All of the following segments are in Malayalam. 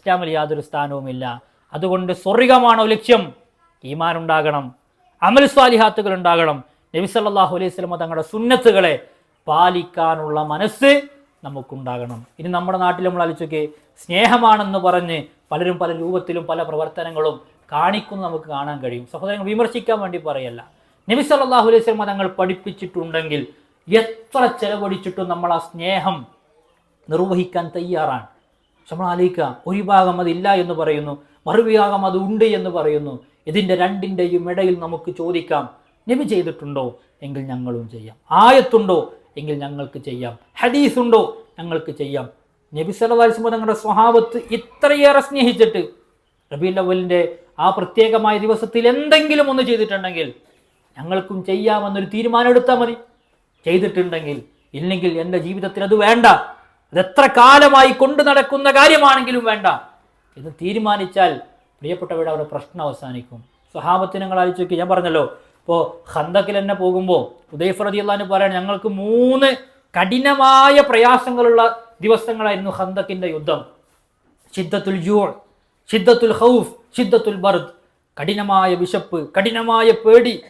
ഇസ്ലാമിൽ യാതൊരു സ്ഥാനവുമില്ല. അതുകൊണ്ട് സ്വർഗമാണോ ലക്ഷ്യം? ഈമാൻ ഉണ്ടാകണം അമൽ സ്വാലിഹാത്തുകൾ ഉണ്ടാകണം. നബി സല്ലാഹു അലൈഹി സ്വലമ തങ്ങളുടെ സുന്നത്തുകളെ പാലിക്കാനുള്ള മനസ്സ് നമുക്കുണ്ടാകണം. ഇനി നമ്മുടെ നാട്ടിൽ നമ്മൾ ആലോചിച്ചൊക്കെ സ്നേഹമാണെന്ന് പറഞ്ഞ് പലരും പല രൂപത്തിലും പല പ്രവർത്തനങ്ങളും കാണിക്കുന്നു നമുക്ക് കാണാൻ കഴിയും. സഹോദരങ്ങൾ വിമർശിക്കാൻ വേണ്ടി പറയല്ല. നബി സല്ലാഹു അലൈഹി സ്വലമ തങ്ങൾ പഠിപ്പിച്ചിട്ടുണ്ടെങ്കിൽ എത്ര ചെലവഴിച്ചിട്ടും നമ്മൾ ആ സ്നേഹം നിർവഹിക്കാൻ തയ്യാറാണ്. നമ്മൾ ഒരു ഭാഗം അതില്ല എന്ന് പറയുന്നു മറുവിഭാഗം അത് ഉണ്ട് എന്ന് പറയുന്നു. ഇതിന്റെ രണ്ടിന്റെയും ഇടയിൽ നമുക്ക് ചോദിക്കാം നബി ചെയ്തിട്ടുണ്ടോ? എങ്കിൽ ഞങ്ങളും ചെയ്യാം. ആയത്തുണ്ടോ? എങ്കിൽ ഞങ്ങൾക്ക് ചെയ്യാം. ഹദീസ് ഉണ്ടോ ഞങ്ങൾക്ക് ചെയ്യാം. നബി സലവാലിസ്മ തങ്ങളുടെ സ്വഭാവത്ത് ഇത്രയേറെ സ്നേഹിച്ചിട്ട് റബീൽ അവലിന്റെ ആ പ്രത്യേകമായ ദിവസത്തിൽ എന്തെങ്കിലും ഒന്ന് ചെയ്തിട്ടുണ്ടെങ്കിൽ ഞങ്ങൾക്കും ചെയ്യാമെന്നൊരു തീരുമാനം എടുത്താൽ മതി. ചെയ്തിട്ടുണ്ടെങ്കിൽ ഇല്ലെങ്കിൽ എന്റെ ജീവിതത്തിൽ അത് വേണ്ട. അത് എത്ര കാലമായി കൊണ്ടു നടക്കുന്ന കാര്യമാണെങ്കിലും വേണ്ട. എന്ന് തീരുമാനിച്ചാൽ പ്രിയപ്പെട്ടവരുടെ അവരുടെ പ്രശ്നം അവസാനിക്കും. സ്വഹാബത്തിന് നിങ്ങൾ ആലോചിച്ച് നോക്കി ഞാൻ പറഞ്ഞല്ലോ ഇപ്പോൾ ഹന്തക്കിൽ തന്നെ പോകുമ്പോൾ ഉദയഫ് റതി അള്ളഹാന് പറയാൻ ഞങ്ങൾക്ക് മൂന്ന് കഠിനമായ പ്രയാസങ്ങളുള്ള ദിവസങ്ങളായിരുന്നു ഹന്തക്കിന്റെ യുദ്ധം. ഷിദ്ദത്തുൽ ജൂൾ ഷിദ്ദത്തുൽ ഹൗഫ് ഷിദ്ദത്തുൽ ബർദ്. കഠിനമായ വിശപ്പ് കഠിനമായ പേടി.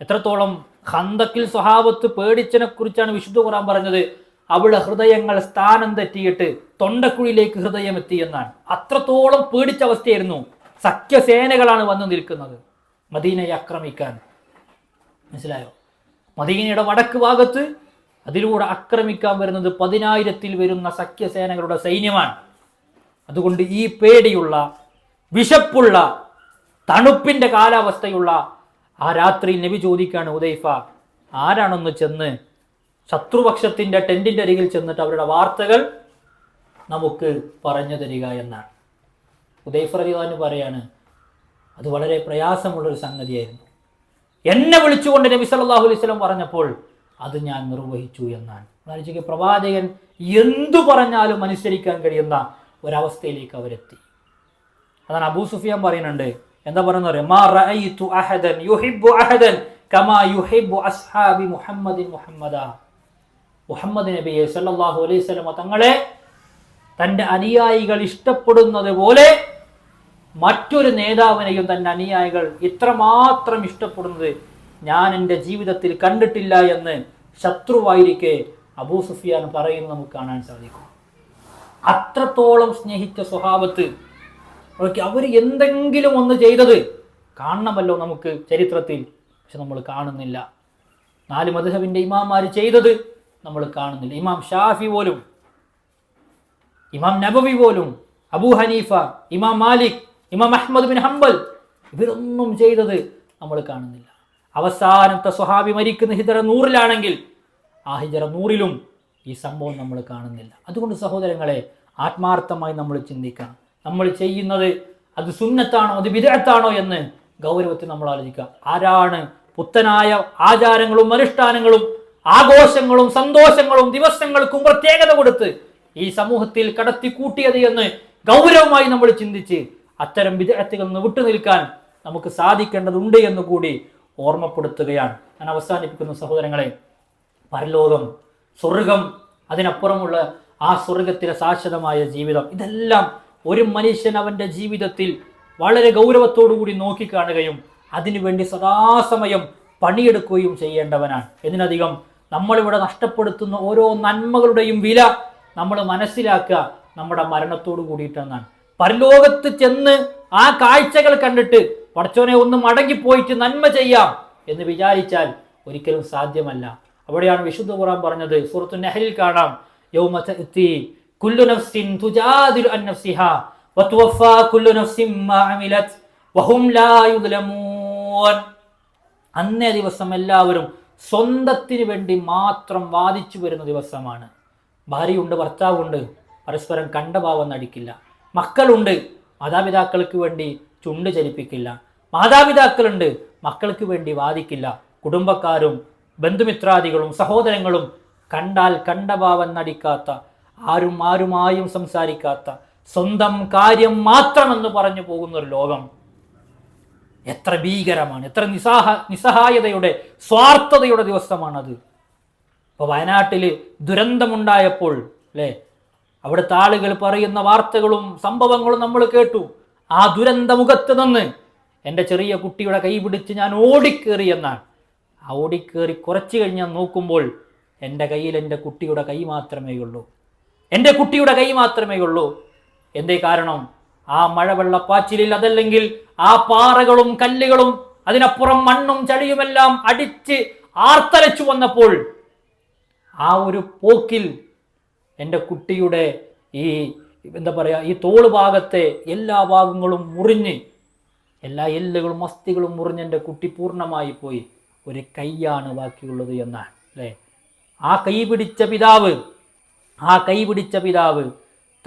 എത്രത്തോളം ഹന്തക്കിൽ സ്വഹാബത്ത് പേടിച്ചതിനെ കുറിച്ചാണ് വിശുദ്ധ ഖുറാൻ പറഞ്ഞത്. അവിടെ ഹൃദയങ്ങൾ സ്ഥാനം തെറ്റിയിട്ട് തൊണ്ടക്കുഴിയിലേക്ക് ഹൃദയം എത്തി എന്നാണ്. അത്രത്തോളം പേടിച്ച അവസ്ഥയായിരുന്നു സഖ്യസേനകളാണ് വന്നു നിൽക്കുന്നത്. മദീനയെ ആക്രമിക്കാൻ. മനസ്സിലായോ? മദീനയുടെ വടക്ക് ഭാഗത്ത് അതിലൂടെ ആക്രമിക്കാൻ വരുന്നത് പതിനായിരത്തിൽ വരുന്ന സഖ്യസേനകളുടെ സൈന്യമാണ്. അതുകൊണ്ട് ഈ പേടിയുള്ള വിശപ്പുള്ള തണുപ്പിന്റെ കാലാവസ്ഥയുള്ള ആ രാത്രിയിൽ നബി ചോദിക്കാണ് ഉദൈഫ ആരാണൊന്ന് ചെന്ന് ശത്രുപക്ഷത്തിന്റെ ടെന്റിന്റെ അരികിൽ ചെന്നിട്ട് അവരുടെ വാർത്തകൾ നമുക്ക് പറഞ്ഞു തരിക എന്നാണ്. ഉദയഫർ റഹിദാന് പറയാണ് അത് വളരെ പ്രയാസമുള്ളൊരു സംഗതിയായിരുന്നു. എന്നെ വിളിച്ചുകൊണ്ട് നബി സല്ലല്ലാഹു അലൈഹി വസല്ലം പറഞ്ഞപ്പോൾ അത് ഞാൻ നിർവഹിച്ചു എന്നാണ്. മനുഷ്യക്ക് പ്രവാചകൻ എന്തു പറഞ്ഞാലും അനുസരിക്കാൻ കഴിയുന്ന ഒരവസ്ഥയിലേക്ക് അവരെത്തി. അതാണ് അബൂ സുഫിയാൻ പറയുന്നുണ്ട്. എന്താ പറയുന്നത് മുഹമ്മദ നബിയെ സല്ലാഹു അലൈഹി വസല്ലം തങ്ങളെ തന്റെ അനുയായികൾ ഇഷ്ടപ്പെടുന്നത് പോലെ മറ്റൊരു നേതാവിനെയും തന്റെ അനുയായികൾ ഇത്രമാത്രം ഇഷ്ടപ്പെടുന്നത് ഞാൻ എന്റെ ജീവിതത്തിൽ കണ്ടിട്ടില്ല എന്ന് ശത്രുവായിരിക്കെ അബൂ സുഫിയാൻ പറയുന്നത് നമുക്ക് കാണാൻ സാധിക്കും. അത്രത്തോളം സ്നേഹിച്ച സ്വഭാവത്ത് ഓക്കെ അവർ എന്തെങ്കിലും ഒന്ന് ചെയ്തത് കാണണമല്ലോ നമുക്ക് ചരിത്രത്തിൽ. പക്ഷെ നമ്മൾ കാണുന്നില്ല. നാല് മധുഹബിന്റെ ഇമാമാർ ചെയ്തത് നമ്മൾ കാണുന്നില്ല. ഇമാം ഷാഫി പോലും ഇമാം നബവി പോലും അബൂ ഹനീഫ ഇമാം മാലിക് ഇമാം അഹമ്മദ് ബിൻ ഹംബൽ ഇവരൊന്നും ചെയ്തത് നമ്മൾ കാണുന്നില്ല. അവസാനത്തെ സ്വഹാബി മരിക്കുന്ന ഹിജറ നൂറിലാണെങ്കിൽ ആ ഹിജറ നൂറിലും ഈ സംഭവം നമ്മൾ കാണുന്നില്ല. അതുകൊണ്ട് സഹോദരങ്ങളെ ആത്മാർത്ഥമായി നമ്മൾ ചിന്തിക്കണം. നമ്മൾ ചെയ്യുന്നത് അത് സുന്നത്താണോ അത് വിദഗ്ധത്താണോ എന്ന് ഗൗരവത്തിൽ നമ്മൾ ആലോചിക്കുക. ആരാണ് പുത്തനായ ആചാരങ്ങളും അനുഷ്ഠാനങ്ങളും ആഘോഷങ്ങളും സന്തോഷങ്ങളും ദിവസങ്ങൾക്കും പ്രത്യേകത കൊടുത്ത് ഈ സമൂഹത്തിൽ കടത്തി കൂട്ടിയത് എന്ന് ഗൗരവമായി നമ്മൾ ചിന്തിച്ച് അത്തരം വിദഗ്ധത്തിൽ നിന്ന് വിട്ടുനിൽക്കാൻ നമുക്ക് സാധിക്കേണ്ടതുണ്ട് എന്ന് കൂടി ഓർമ്മപ്പെടുത്തുകയാണ്. ഞാൻ അവസാനിപ്പിക്കുന്ന സഹോദരങ്ങളെ. പരലോകം സ്വർഗം അതിനപ്പുറമുള്ള ആ സ്വർഗത്തിലെ ശാശ്വതമായ ജീവിതം. ഇതെല്ലാം ഒരു മനുഷ്യൻ അവന്റെ ജീവിതത്തിൽ വളരെ ഗൗരവത്തോടു കൂടി നോക്കിക്കാണുകയും അതിനുവേണ്ടി സദാസമയം പണിയെടുക്കുകയും ചെയ്യേണ്ടവനാണ്. ഇതിനധികം നമ്മളിവിടെ നഷ്ടപ്പെടുത്തുന്ന ഓരോ നന്മകളുടെയും വില നമ്മൾ മനസ്സിലാക്കുക നമ്മുടെ മരണത്തോട് കൂടിയിട്ടെന്നാണ്. പരലോകത്ത് ചെന്ന് ആ കാഴ്ചകൾ കണ്ടിട്ട് പടച്ചോനെ ഒന്ന് മടങ്ങിപ്പോയിട്ട് നന്മ ചെയ്യാം എന്ന് വിചാരിച്ചാൽ ഒരിക്കലും സാധ്യമല്ല. അവിടെയാണ് വിശുദ്ധ ഖുറാൻ പറഞ്ഞത്. സൂറത്തു നെഹലിൽ കാണാം. കുല്ലു നഫ്സിൻ അൻ മാ വഹും ലാ അന്നേ ദിവസം എല്ലാവരും സ്വന്തത്തിന് വേണ്ടി മാത്രം വാദിച്ചു വരുന്ന ദിവസമാണ്. ഭാര്യയുണ്ട് ഭർത്താവുണ്ട്. പരസ്പരം കണ്ടഭാവം നടിക്കില്ല. മക്കളുണ്ട് മാതാപിതാക്കൾക്ക് വേണ്ടി ചുണ്ട് ചലിപ്പിക്കില്ല. മാതാപിതാക്കളുണ്ട് മക്കൾക്ക് വേണ്ടി വാദിക്കില്ല. കുടുംബക്കാരും ബന്ധുമിത്രാദികളും സഹോദരങ്ങളും കണ്ടാൽ കണ്ടഭാവം നടിക്കാത്ത ആരും ആരുമായും സംസാരിക്കാത്ത സ്വന്തം കാര്യം മാത്രമെന്ന് പറഞ്ഞു പോകുന്ന ഒരു ലോകം. എത്ര ഭീകരമാണ് എത്ര നിസ്സാഹ നിസ്സഹായതയുടെ സ്വാർത്ഥതയുടെ ദിവസമാണത്. ഇപ്പോൾ വയനാട്ടിൽ ദുരന്തമുണ്ടായപ്പോൾ അല്ലേ? അവിടുത്തെ ആളുകൾ പറയുന്ന വാർത്തകളും സംഭവങ്ങളും നമ്മൾ കേട്ടു. ആ ദുരന്ത മുഖത്ത് നിന്ന് എന്റെ ചെറിയ കുട്ടിയുടെ കൈ പിടിച്ച് ഞാൻ ഓടിക്കേറി എന്നാണ്. ആ ഓടിക്കേറി കുറച്ച് കഴിഞ്ഞ് ഞാൻ നോക്കുമ്പോൾ എന്റെ കയ്യിൽ എന്റെ കുട്ടിയുടെ കൈ മാത്രമേ ഉള്ളൂ എന്റെ കുട്ടിയുടെ കൈ മാത്രമേ ഉള്ളൂ എന്തേ കാരണം? ആ മഴവെള്ളപ്പാച്ചിലിൽ അതല്ലെങ്കിൽ ആ പാറകളും കല്ലുകളും അതിനപ്പുറം മണ്ണും ചളിയുമെല്ലാം അടിച്ച് ആർത്തലച്ചു വന്നപ്പോൾ ആ ഒരു പോക്കിൽ എന്റെ കുട്ടിയുടെ ഈ എന്താ പറയുക ഈ തോൾ ഭാഗത്തെ എല്ലാ ഭാഗങ്ങളും മുറിഞ്ഞ് എല്ലാ എല്ലുകളും അസ്ഥികളും മുറിഞ്ഞ് എന്റെ കുട്ടി പൂർണമായി പോയി. ഒരു കൈയാണ് ബാക്കിയുള്ളത് എന്നാണ് അല്ലേ? ആ കൈ പിടിച്ച പിതാവ് ആ കൈ പിടിച്ച പിതാവ്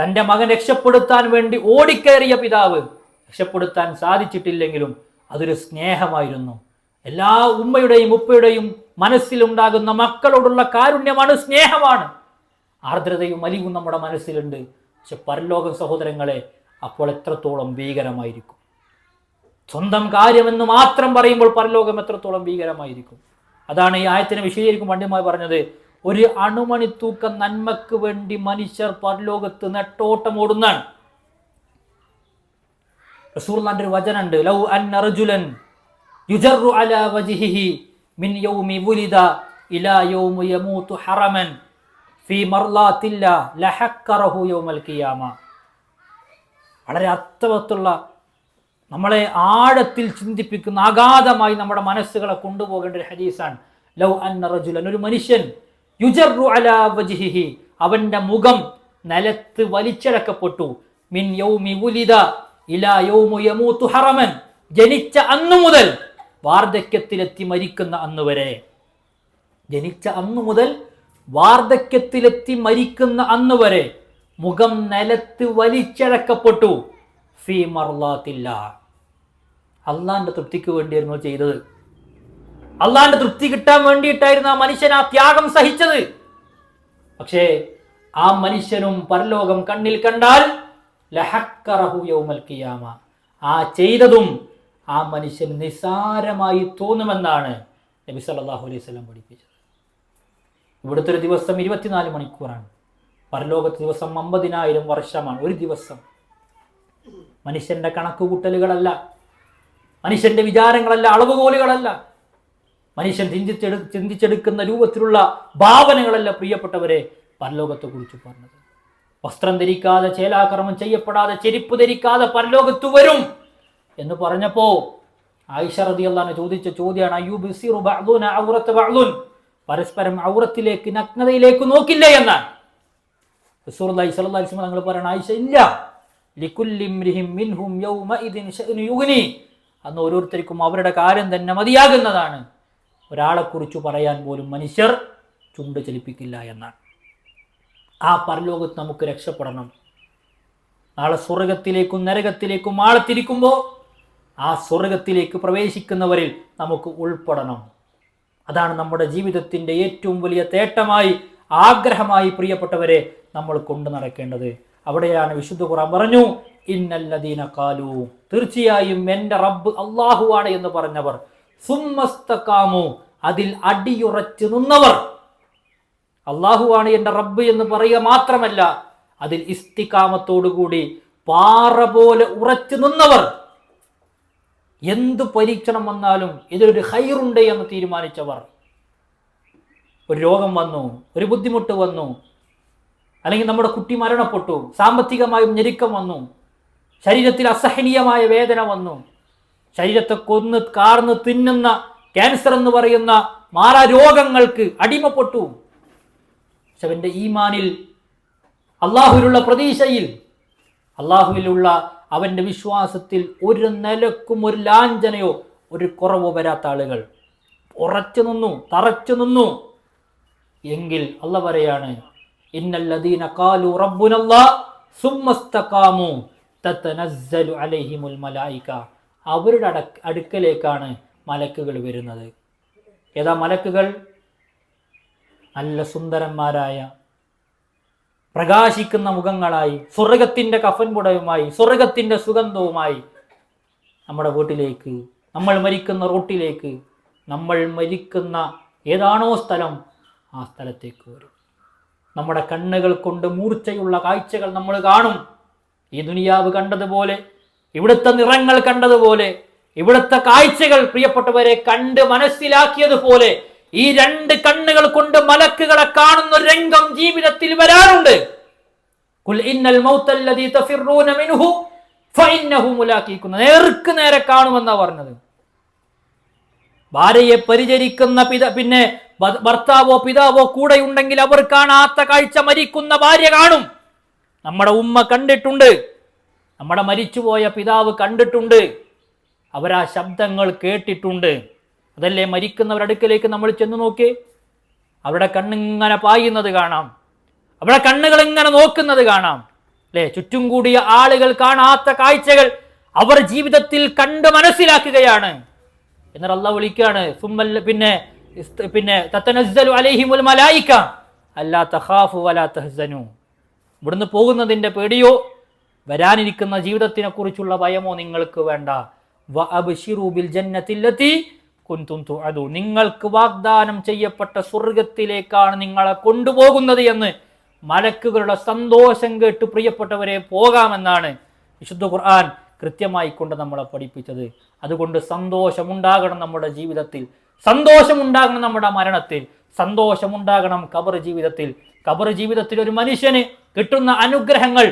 തന്റെ മകൻ രക്ഷപ്പെടുത്താൻ വേണ്ടി ഓടിക്കയറിയ പിതാവ് രക്ഷപ്പെടുത്താൻ സാധിച്ചിട്ടില്ലെങ്കിലും അതൊരു സ്നേഹമായിരുന്നു. എല്ലാ ഉമ്മയുടെയും ഉപ്പയുടെയും മനസ്സിലുണ്ടാകുന്ന മക്കളോടുള്ള കാരുണ്യമാണ് സ്നേഹമാണ്. ആർദ്രതയും അലിവും നമ്മുടെ മനസ്സിലുണ്ട്. പക്ഷെ പരലോക സഹോദരങ്ങളെ അപ്പോൾ എത്രത്തോളം ഭീകരമായിരിക്കും? സ്വന്തം കാര്യമെന്ന് മാത്രം പറയുമ്പോൾ പരലോകം എത്രത്തോളം ഭീകരമായിരിക്കും? അതാണ് ഈ ആയത്തിനെ വിശദീകരിക്കും പണ്ഡിതമായി പറഞ്ഞത് ഒരു അണുമണി തൂക്കം നന്മക്ക് വേണ്ടി മനുഷ്യർ പരലോകത്ത് നെട്ടോട്ടം ഓടുന്നാണ് ഒരു വചനുണ്ട് ലൗ അൻ മിൻ യൗമി ഇലാ യൗമി യമൂതു ഹറമൻ ലഹക്കറഹു യൗമൽ വളരെ അർത്ഥവത്തുള്ള നമ്മളെ ആഴത്തിൽ ചിന്തിപ്പിക്കുന്ന അഗാധമായി നമ്മുടെ മനസ്സുകളെ കൊണ്ടുപോകേണ്ട ഒരു ഹരീസാണ് ലൗ അൻ റജുലൻ ഒരു മനുഷ്യൻ യുജറു അലാ വജിഹിഹി. അവന്റെ മുഖം നിലത്ത് വലിച്ചിടക്കപ്പെട്ടു മിൻ യൗമി വുലിദ ഇലാ യൗമു യമൂതു ഹറമൻ. ജനിച്ച അന്നു മുതൽ വാർദ്ധക്യത്തിലെത്തി മരിക്കുന്ന അന്ന് വരെ. ജനിച്ച അന്നു മുതൽ വാർദ്ധക്യത്തിലെത്തി മരിക്കുന്ന അന്ന് വരെ മുഖം നിലത്ത് വലിച്ചഴക്കപ്പെട്ടു. ഫീ മർലാത്തില്ല. അള്ളാന്റെ തൃപ്തിക്ക് വേണ്ടിയായിരുന്നു ചെയ്തത്. അള്ളാന്റെ തൃപ്തി കിട്ടാൻ വേണ്ടിയിട്ടായിരുന്നു ആ മനുഷ്യൻ ആ ത്യാഗം സഹിച്ചത്. പക്ഷേ ആ മനുഷ്യനും പരലോകം കണ്ണിൽ കണ്ടാൽ ലഹക്കറഹു യൗമൽ ഖിയാമ. ആ ചെയ്തതും ആ മനുഷ്യൻ നിസാരമായി തോന്നുമെന്നാണ് നബി സല്ലല്ലാഹു അലൈഹി വസല്ലം പഠിപ്പിച്ചത്. ഇവിടുത്തെ ഒരു ദിവസം ഇരുപത്തിനാല് മണിക്കൂറാണ്. പരലോകത്ത് ദിവസം അമ്പതിനായിരം വർഷമാണ്. ഒരു ദിവസം. മനുഷ്യന്റെ കണക്കുകൂട്ടലുകളല്ല. മനുഷ്യന്റെ വിചാരങ്ങളല്ല അളവുകോലുകളല്ല. മനുഷ്യൻ ചിന്തിച്ചെടു ചിന്തിച്ചെടുക്കുന്ന രൂപത്തിലുള്ള ഭാവനകളല്ല പ്രിയപ്പെട്ടവരെ പരലോകത്തെ കുറിച്ച് പറഞ്ഞത്. വസ്ത്രം ധരിക്കാതെ ചേലാക്രമം ചെയ്യപ്പെടാതെ ചെരുപ്പ് ധരിക്കാതെ പരലോകത്ത് വരും എന്ന് പറഞ്ഞപ്പോ ആയിഷ റളിയല്ലാഹു ചോദിച്ച ചോദ്യമാണ് അയ്യൂബ് ഔറത്ത് ബഅ്ദുൻ? പരസ്പരം ഔറത്തിലേക്ക് നഗ്നതയിലേക്ക് നോക്കില്ലേ എന്നാണ് റസൂലുള്ളാഹി സ്വല്ലല്ലാഹി അലൈഹി ആയിഷ ഇല്ല. മിൻഹും അന്ന് ഓരോരുത്തർക്കും അവരുടെ കാര്യം തന്നെ മതിയാകുന്നതാണ്. ഒരാളെക്കുറിച്ച് പറയാൻ പോലും മനുഷ്യർ ചുണ്ട് ചലിപ്പിക്കില്ല എന്നാണ്. ആ പരലോകത്ത് നമുക്ക് രക്ഷപ്പെടണം. നാളെ സ്വർഗത്തിലേക്കും നരകത്തിലേക്കും ആളത്തിരിക്കുമ്പോൾ ആ സ്വർഗത്തിലേക്ക് പ്രവേശിക്കുന്നവരിൽ നമുക്ക് ഉൾപ്പെടണം. അതാണ് നമ്മുടെ ജീവിതത്തിന്റെ ഏറ്റവും വലിയ തേട്ടമായി ആഗ്രഹമായി പ്രിയപ്പെട്ടവരെ നമ്മൾ കൊണ്ടു നടക്കേണ്ടത്. അവിടെയാണ് വിശുദ്ധ ഖുറാൻ പറഞ്ഞു ഇന്നല്ലദീന കാലു തീർച്ചയായും എന്റെ റബ്ബ് അള്ളാഹുവാണ് എന്ന് പറഞ്ഞവർ സുമ്മസ്തക്കാമു അതിൽ അടിയുറച്ചു നിന്നവർ. അള്ളാഹുവാണ് എന്റെ റബ്ബ് എന്ന് പറയുക മാത്രമല്ല അതിൽ ഇസ്തിക്കാമത്തോടുകൂടി പാറ പോലെ ഉറച്ചു നിന്നവർ. എന്തു പരീക്ഷണം വന്നാലും ഇതിലൊരു ഹൈറുണ്ട് എന്ന് തീരുമാനിച്ചവർ. ഒരു രോഗം വന്നു ഒരു ബുദ്ധിമുട്ട് വന്നു അല്ലെങ്കിൽ നമ്മുടെ കുട്ടി മരണപ്പെട്ടു സാമ്പത്തികമായും ഞെരുക്കം വന്നു ശരീരത്തിൽ അസഹനീയമായ വേദന വന്നു ശരീരത്തെ കൊന്ന് കാർന്ന് തിന്നുന്ന ക്യാൻസർ എന്ന് പറയുന്ന മാറാരോഗങ്ങൾക്ക് അടിമപ്പെട്ടു. പക്ഷെ അവന്റെ ഈമാനിൽ അള്ളാഹുവിലുള്ള പ്രതീക്ഷയിൽ അള്ളാഹുവിലുള്ള അവന്റെ വിശ്വാസത്തിൽ ഒരു നിലക്കും ഒരു ലാഞ്ചനയോ ഒരു കുറവോ വരാത്ത ആളുകൾ ഉറച്ചു നിന്നു തറച്ചു നിന്നു. എങ്കിൽ അല്ല പറയാണ് ഇന്നല്ലദീന കാലു റബ്ബുനല്ലാ സുമ്മസ്തഖാമു അലൈഹിമുൽ മലായിക. അവരുടെ അട അടുക്കലേക്കാണ് മലക്കുകൾ വരുന്നത്. ഏതാ മലക്കുകൾ? നല്ല സുന്ദരന്മാരായ പ്രകാശിക്കുന്ന മുഖങ്ങളായി സ്വർഗത്തിന്റെ കഫൻ പുടവുമായി സ്വർഗത്തിന്റെ സുഗന്ധവുമായി നമ്മുടെ വീട്ടിലേക്ക് നമ്മൾ മരിക്കുന്ന റോട്ടിലേക്ക് നമ്മൾ മരിക്കുന്ന ഏതാണോ സ്ഥലം ആ സ്ഥലത്തേക്ക് വരും. നമ്മുടെ കണ്ണുകൾ കൊണ്ട് മൂർച്ചയുള്ള കാഴ്ചകൾ നമ്മൾ കാണും. ഈ ദുനിയാവ് കണ്ടതുപോലെ ഇവിടുത്തെ നിറങ്ങൾ കണ്ടതുപോലെ ഇവിടുത്തെ കാഴ്ചകൾ പ്രിയപ്പെട്ടവരെ കണ്ട് മനസ്സിലാക്കിയതുപോലെ ഈ രണ്ട് കണ്ണുകൾ കൊണ്ട് മലക്കുകളെ കാണുന്ന രംഗം ജീവിതത്തിൽ വരാറുണ്ട്. നേർക്ക് നേരെ കാണുമെന്നാ പറഞ്ഞത്. ഭാര്യയെ പരിചരിക്കുന്ന പിത പിന്നെ ഭർത്താവോ പിതാവോ കൂടെ ഉണ്ടെങ്കിൽ അവർ കാണാത്ത കാഴ്ച മരിക്കുന്ന ഭാര്യ കാണും. നമ്മുടെ ഉമ്മ കണ്ടിട്ടുണ്ട്. നമ്മുടെ മരിച്ചുപോയ പിതാവ് കണ്ടിട്ടുണ്ട്. അവരാ ശബ്ദങ്ങൾ കേട്ടിട്ടുണ്ട്. അതല്ലേ മരിക്കുന്നവരുടെ അടുക്കലേക്ക് നമ്മൾ ചെന്ന് നോക്കി? അവരുടെ കണ്ണിങ്ങനെ പായുന്നത് കാണാം. അവരുടെ കണ്ണുകൾ ഇങ്ങനെ നോക്കുന്നത് കാണാം. അല്ലേ? ചുറ്റും കൂടിയ ആളുകൾ കാണാത്ത കാഴ്ചകൾ അവർ ജീവിതത്തിൽ കണ്ട് മനസ്സിലാക്കുകയാണ്. എന്നാൽ അള്ള വിളിക്കുകയാണ്. പിന്നെ പിന്നെ തത്തനസ്സലു അലൈഹിമുൽ മലായിക അല്ലാ തഖാഫു വലാ തഹ്സനു. ഇവിടുന്ന് പോകുന്നതിന്റെ പേടിയോ? വരാനിരിക്കുന്ന ജീവിതത്തിനെ കുറിച്ചുള്ള ഭയമോ നിങ്ങൾക്ക് വേണ്ട. വ അബ്ശിറൂ ബിൽ ജന്നത്തില്ലത്തി നിങ്ങൾക്ക് വാഗ്ദാനം ചെയ്യപ്പെട്ട സ്വർഗത്തിലേക്കാണ് നിങ്ങളെ കൊണ്ടുപോകുന്നത് എന്ന് മലക്കുകളുടെ സന്തോഷം കേട്ട് പ്രിയപ്പെട്ടവരെ പോകാമെന്നാണ് വിശുദ്ധ ഖുർആൻ കൃത്യമായി കൊണ്ട് നമ്മളെ പഠിപ്പിച്ചത്. അതുകൊണ്ട് സന്തോഷമുണ്ടാകണം നമ്മുടെ ജീവിതത്തിൽ. സന്തോഷമുണ്ടാകണം നമ്മുടെ മരണത്തിൽ. സന്തോഷമുണ്ടാകണം കബർ ജീവിതത്തിൽ. കബർ ജീവിതത്തിൽ ഒരു മനുഷ്യന് കിട്ടുന്ന അനുഗ്രഹങ്ങൾ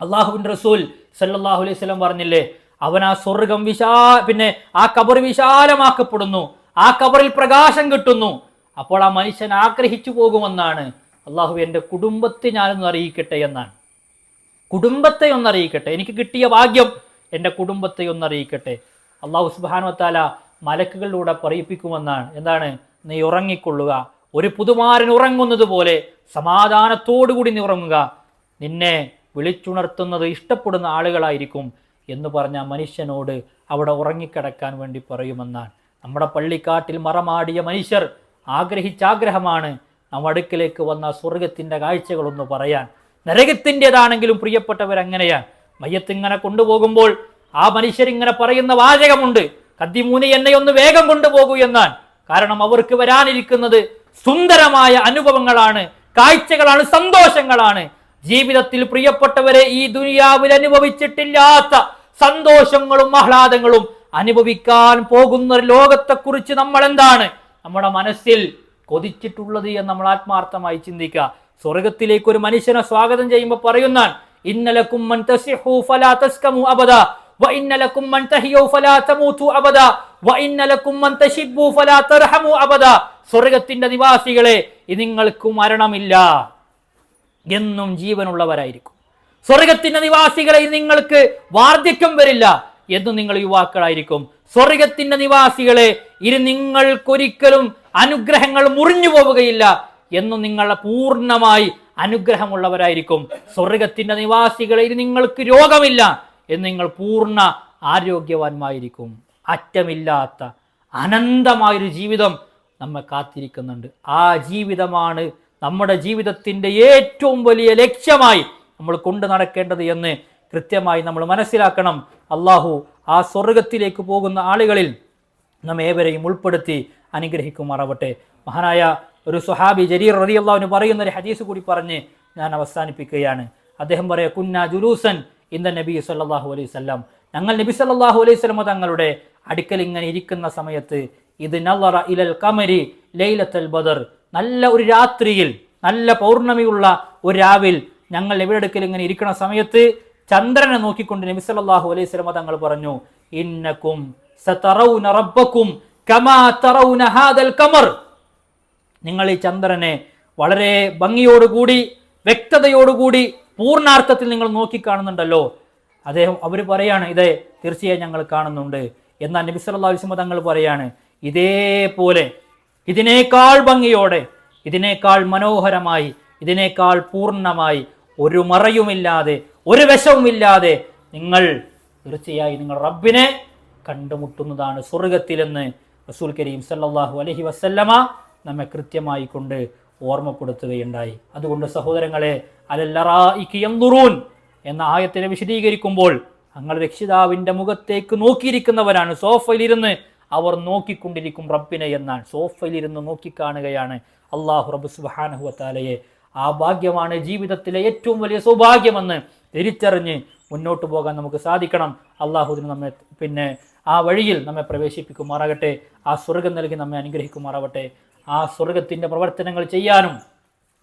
അള്ളാഹുവിൻ റസൂൽ സല്ലാഹു അലൈഹി വസല്ലം പറഞ്ഞില്ലേ അവൻ ആ സ്വർഗം വിശാ പിന്നെ ആ കബർ വിശാലമാക്കപ്പെടുന്നു ആ കബറിൽ പ്രകാശം കിട്ടുന്നു അപ്പോൾ ആ മനുഷ്യൻ ആഗ്രഹിച്ചു പോകുമെന്നാണ് അള്ളാഹു എന്റെ കുടുംബത്തെ ഞാനൊന്ന് അറിയിക്കട്ടെ എന്നാണ്. കുടുംബത്തെ ഒന്ന് അറിയിക്കട്ടെ എനിക്ക് കിട്ടിയ ഭാഗ്യം എന്റെ കുടുംബത്തെ ഒന്ന് അറിയിക്കട്ടെ. അള്ളാഹു സുബാനുവത്താല മലക്കുകളിലൂടെ പറയിപ്പിക്കുമെന്നാണ്. എന്താണ്? നീ ഉറങ്ങിക്കൊള്ളുക. ഒരു പുതുമാരൻ ഉറങ്ങുന്നത് പോലെ സമാധാനത്തോടു കൂടി നീ ഉറങ്ങുക. നിന്നെ വിളിച്ചുണർത്തുന്നത് ഇഷ്ടപ്പെടുന്ന ആളുകളായിരിക്കും എന്ന് പറഞ്ഞ മനുഷ്യനോട് അവിടെ ഉറങ്ങിക്കിടക്കാൻ വേണ്ടി പറയുമെന്നാണ്. നമ്മുടെ പള്ളിക്കാട്ടിൽ മറമാടിയ മനുഷ്യർ ആഗ്രഹിച്ചാഗ്രഹമാണ് നമ്മുടെ അടുക്കിലേക്ക് വന്ന സ്വർഗത്തിന്റെ കാഴ്ചകളൊന്ന് പറയാൻ. നരകത്തിന്റെതാണെങ്കിലും പ്രിയപ്പെട്ടവരങ്ങനെയാണ്. മയ്യത്തിങ്ങനെ കൊണ്ടുപോകുമ്പോൾ ആ മനുഷ്യരിങ്ങനെ പറയുന്ന വാചകമുണ്ട്. കത്തിമൂനി എന്നെ ഒന്ന് വേഗം കൊണ്ടുപോകൂ എന്നാൽ കാരണം അവർക്ക് വരാനിരിക്കുന്നത് സുന്ദരമായ അനുഭവങ്ങളാണ് കാഴ്ചകളാണ് സന്തോഷങ്ങളാണ്. ജീവിതത്തിൽ പ്രിയപ്പെട്ടവരെ ഈ ദുനിയാവിൽ അനുഭവിച്ചിട്ടില്ലാത്ത സന്തോഷങ്ങളും ആഹ്ലാദങ്ങളും അനുഭവിക്കാൻ പോകുന്ന ലോകത്തെക്കുറിച്ച് നമ്മൾ എന്താണ് നമ്മുടെ മനസ്സിൽ കൊതിച്ചിട്ടുള്ളത് എന്ന് നമ്മൾ ആത്മാർത്ഥമായി ചിന്തിക്കുക. സ്വർഗത്തിലേക്ക് ഒരു മനുഷ്യനെ സ്വാഗതം ചെയ്യുമ്പോൾ പറയുന്ന ഇന്നലക്കും അബദ തർഹമു അബദ. സ്വർഗത്തിന്റെ നിവാസികളെ നിങ്ങൾക്ക് മരണമില്ല. എന്നും ജീവനുള്ളവരായിരിക്കും. സ്വർഗത്തിന്റെ നിവാസികളെ നിങ്ങൾക്ക് വാർദ്ധക്യം വരില്ല. എന്നും നിങ്ങൾ യുവാക്കളായിരിക്കും. സ്വർഗത്തിന്റെ നിവാസികളെ ഇനി നിങ്ങൾക്കൊരിക്കലും അനുഗ്രഹങ്ങൾ മുറിഞ്ഞു പോവുകയില്ല. എന്നും നിങ്ങൾ പൂർണമായി അനുഗ്രഹമുള്ളവരായിരിക്കും. സ്വർഗത്തിന്റെ നിവാസികളെ ഇനി നിങ്ങൾക്ക് രോഗമില്ല. എന്ന് നിങ്ങൾ പൂർണ ആരോഗ്യവാന്മായിരിക്കും. അറ്റമില്ലാത്ത അനന്തമായൊരു ജീവിതം നമ്മെ കാത്തിരിക്കുന്നുണ്ട്. ആ ജീവിതമാണ് നമ്മുടെ ജീവിതത്തിന്റെ ഏറ്റവും വലിയ ലക്ഷ്യമായി നമ്മൾ കൊണ്ടു നടക്കേണ്ടത് എന്ന് കൃത്യമായി നമ്മൾ മനസ്സിലാക്കണം. അള്ളാഹു ആ സ്വർഗത്തിലേക്ക് പോകുന്ന ആളുകളിൽ നാം ഏവരെയും ഉൾപ്പെടുത്തി അനുഗ്രഹിക്കുമാറാവട്ടെ. മഹാനായ ഒരു സുഹാബി ജരീർ റതി അള്ളാഹുവിന് പറയുന്ന ഒരു ഹദീസ് കൂടി പറഞ്ഞ് ഞാൻ അവസാനിപ്പിക്കുകയാണ്. അദ്ദേഹം പറയാ കുന്ന ജുലൂസൻ ഇന്ദ നബി സല്ലാഹു അലൈഹി സ്വല്ലാം ഞങ്ങൾ നബി സല്ലാഹു അലൈഹി സ്വലമ തങ്ങളുടെ അടുക്കൽ ഇങ്ങനെ ഇരിക്കുന്ന സമയത്ത് ഇത് നല്ലറ ഇലൽ കമരി ലൈലത്തൽ ബദർ. നല്ല ഒരു രാത്രിയിൽ നല്ല പൗർണമിയുള്ള ഒരു രാവിൽ ഞങ്ങൾ എവിടെ അടുക്കൽ ഇങ്ങനെ ഇരിക്കുന്ന സമയത്ത് ചന്ദ്രനെ നോക്കിക്കൊണ്ട് നബി സല്ലല്ലാഹു അലൈഹി സ്വലമ തങ്ങൾ പറഞ്ഞു ഇന്നക്കും സതറൗന റബ്ബക്കും കമാ തറൗന ഹാദൽ കമർ നിങ്ങൾ ഈ ചന്ദ്രനെ വളരെ ഭംഗിയോടുകൂടി വ്യക്തതയോടുകൂടി പൂർണാർത്ഥത്തിൽ നിങ്ങൾ നോക്കിക്കാണുന്നുണ്ടല്ലോ. അദ്ദേഹം അവർ പറയാണ് ഇതേ തീർച്ചയായും ഞങ്ങൾ കാണുന്നുണ്ട്. എന്നാൽ നബി സല്ലല്ലാഹു അലൈഹി വസല്ലം തങ്ങൾ പറയാണ് ഇതേപോലെ ഇതിനേക്കാൾ ഭംഗിയോടെ ഇതിനേക്കാൾ മനോഹരമായി ഇതിനേക്കാൾ പൂർണമായി ഒരു മറയുമില്ലാതെ ഒരു വശവുമില്ലാതെ നിങ്ങൾ തീർച്ചയായും നിങ്ങൾ റബ്ബിനെ കണ്ടുമുട്ടുന്നതാണ് സ്വർഗത്തിലെന്ന് റസൂൽ കരീം സല്ലാഹു അലഹി വസല്ലമ നമ്മെ കൃത്യമായി കൊണ്ട് ഓർമ്മപ്പെടുത്തുകയുണ്ടായി. അതുകൊണ്ട് സഹോദരങ്ങളെ അലല്ലറൂൻ എന്ന ആയത്തിനെ വിശദീകരിക്കുമ്പോൾ ഞങ്ങൾ രക്ഷിതാവിന്റെ മുഖത്തേക്ക് നോക്കിയിരിക്കുന്നവരാണ്. സോഫയിലിരുന്ന് അവർ നോക്കിക്കൊണ്ടിരിക്കും റബ്ബിനെ എന്നാണ് സോഫയിലിരുന്ന് നോക്കിക്കാണുകയാണ് അള്ളാഹു റബ്ബ് സുബാനഹുവത്താലയെ ആ ഭാഗ്യമാണ് ജീവിതത്തിലെ ഏറ്റവും വലിയ സൗഭാഗ്യമെന്ന് തിരിച്ചറിഞ്ഞ് മുന്നോട്ട് പോകാൻ നമുക്ക് സാധിക്കണം. അള്ളാഹുദിന് നമ്മെ പിന്നെ ആ വഴിയിൽ നമ്മെ പ്രവേശിപ്പിക്കുമാറാകട്ടെ. ആ സ്വർഗം നൽകി നമ്മെ അനുഗ്രഹിക്കുമാറാവട്ടെ. ആ സ്വർഗത്തിന്റെ പ്രവർത്തനങ്ങൾ ചെയ്യാനും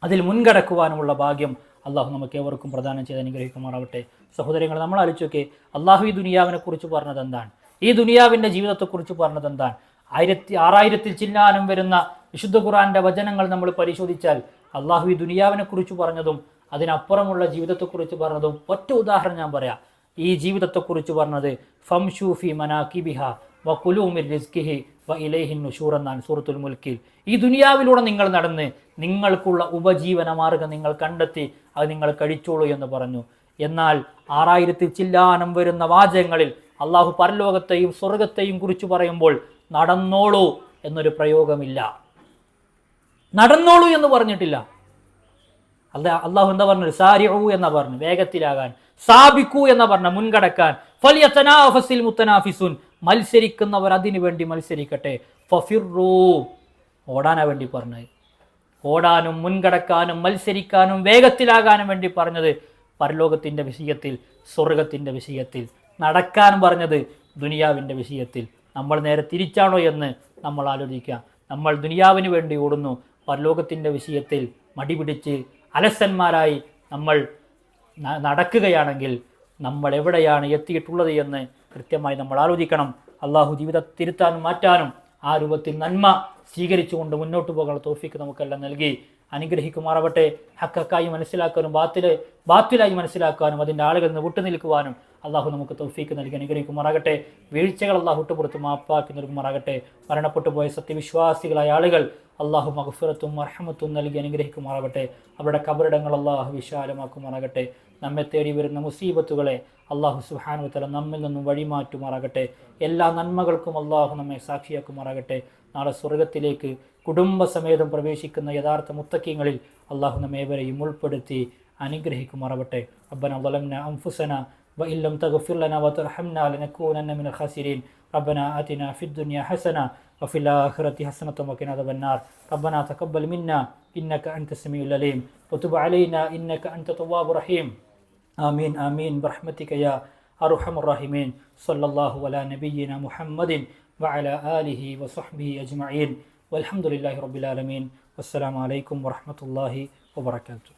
അതിൽ മുൻകടക്കുവാനുമുള്ള ഭാഗ്യം അള്ളാഹു നമുക്ക് ഏവർക്കും പ്രദാനം ചെയ്ത് അനുഗ്രഹിക്കുമാറാവട്ടെ. സഹോദരങ്ങൾ നമ്മൾ ആലോചിച്ചൊക്കെ അള്ളാഹു ഈ ദുനിയാവിനെ കുറിച്ച് പറഞ്ഞത് എന്താണ്? ഈ ദുനിയാവിന്റെ ജീവിതത്തെക്കുറിച്ച് പറഞ്ഞത് എന്താണ്? ആയിരത്തി ആറായിരത്തിൽ ചില്ലാനം വരുന്ന വിശുദ്ധ ഖുറാന്റെ വചനങ്ങൾ നമ്മൾ പരിശോധിച്ചാൽ അള്ളാഹു ഈ ദുനിയാവിനെ കുറിച്ച് പറഞ്ഞതും അതിനപ്പുറമുള്ള ജീവിതത്തെക്കുറിച്ച് പറഞ്ഞതും ഒറ്റ ഉദാഹരണം ഞാൻ പറയാം. ഈ ജീവിതത്തെക്കുറിച്ച് പറഞ്ഞത് ഫംഷൂഫി മനാക്കിബിഹ വ കുലൂമിർ റിസ്കിഹി വ ഇലൈഹിൻ നുഷൂർ എന്നാണ് സൂറത്തുൽ മുൽക്കിൽ. ഈ ദുനിയാവിലൂടെ നിങ്ങൾ നടന്ന് നിങ്ങൾക്കുള്ള ഉപജീവന മാർഗം നിങ്ങൾ കണ്ടെത്തി അത് നിങ്ങൾ കഴിച്ചോളൂ എന്ന് പറഞ്ഞു. എന്നാൽ ആറായിരത്തിൽ ചില്ലാനം വരുന്ന വാചകങ്ങളിൽ അള്ളാഹു പരലോകത്തെയും സ്വർഗത്തെയും കുറിച്ച് പറയുമ്പോൾ നടന്നോളൂ എന്നൊരു പ്രയോഗമില്ല. നടന്നോളൂ എന്ന് പറഞ്ഞിട്ടില്ല. അല്ല അള്ളാഹു എന്താ പറഞ്ഞത്? സാരിഹു എന്നാ പറഞ്ഞു വേഗത്തിലാകാൻ. സാബിക്കു എന്നാ പറഞ്ഞ മുൻകടക്കാൻ. ഫലിയത്തനാഫസിൽ മുത്തനാഫിസുൻ. മത്സരിക്കുന്നവർ അതിനു വേണ്ടി മത്സരിക്കട്ടെ. ഫഫിറൂ. ഓടാനാ വേണ്ടി പറഞ്ഞത്. ഓടാനും മുൻകടക്കാനും മത്സരിക്കാനും വേഗത്തിലാകാനും വേണ്ടി പറഞ്ഞത് പരലോകത്തിന്റെ വിഷയത്തിൽ സ്വർഗത്തിന്റെ വിഷയത്തിൽ. നടക്കാൻ പറഞ്ഞത് ദുനിയാവിന്റെ വിഷയത്തിൽ. നമ്മൾ നേരെ തിരിച്ചാണോ എന്ന് നമ്മൾ ആലോചിക്കുക. നമ്മൾ ദുനിയാവിന് വേണ്ടി ഓടുന്നു. പരലോകത്തിന്റെ വിഷയത്തിൽ മടിപിടിച്ച് അലസന്മാരായി നമ്മൾ നടക്കുകയാണെങ്കിൽ നമ്മൾ എവിടെയാണ് എത്തിയിട്ടുള്ളത് എന്ന് കൃത്യമായി നമ്മൾ ആലോചിക്കണം. അള്ളാഹു ജീവിതം തിരുത്താനും മാറ്റാനും ആ രൂപത്തിൽ നന്മ സ്വീകരിച്ചുകൊണ്ട് മുന്നോട്ട് പോകാനുള്ള തോഫിക്ക് നമുക്കെല്ലാം നൽകി. അനുഗ്രഹിക്കുമാറാവട്ടെ. ഹക്കക്കായി മനസ്സിലാക്കാനും ബാത്തിൽ ബാത്തിലായി മനസ്സിലാക്കാനും അതിന്റെ ആളുകളിൽ നിന്ന് വിട്ടുനിൽക്കുവാനും അള്ളാഹു നമുക്ക് തൗഫീക്ക് നൽകി. അനുഗ്രഹിക്കുമാറാകട്ടെ. വീഴ്ചകൾ അള്ളാഹു വിട്ടുപുറത്ത് മാപ്പാക്കി നൽകുമാറാകട്ടെ. മരണപ്പെട്ടു പോയ സത്യവിശ്വാസികളായ ആളുകൾ അള്ളാഹു മഹഫിറത്തും അർഹമത്തും നൽകി അനുഗ്രഹിക്കുമാറാകട്ടെ. അവരുടെ കബറിടങ്ങൾ അള്ളാഹു വിശാലമാക്കുമാറാകട്ടെ. നമ്മെ തേടി വരുന്ന മുസീബത്തുകളെ അള്ളാഹു സുഹാനുത്തല നമ്മിൽ നിന്നും വഴിമാറ്റുമാറാകട്ടെ എല്ലാ നന്മകൾക്കും അള്ളാഹു നമ്മെ സാക്ഷിയാക്കുമാറാകട്ടെ നാളെ സ്വർഗത്തിലേക്ക് കുടുംബസമേതം പ്രവേശിക്കുന്ന യഥാർത്ഥ മുത്തക്കിങ്ങളിൽ അള്ളാഹു നമ്മേവരെയും ഉൾപ്പെടുത്തി അനുഗ്രഹിക്കുമാറാവട്ടെ ربنا ظلمنا أنفسنا وإن لم تغفر لنا وترحمنا لنكونن من الخاسرين ربنا آتنا في الدنيا حسنة وفي الآخرة حسنة وقنا عذاب النار ربنا تقبل منا إنك أنت السميع العليم وتب علينا إنك أنت التواب الرحيم ആമീൻ ആമീൻ. ബ്രഹ്മത്തിക്കയ അറുഹമുറഹിമീൻ സൊല്ലാഹു വല നബീന മുഹമ്മദിൻ വഅല ആലിഹി വസഹ്ബി അജ്മഈൻ. വലഹമുല്ലാഹി റബ്ബിലാലമീൻ വസ്സലാമലൈക്കും വറഹമത്തല്ലാഹി വബർക്കാത്തു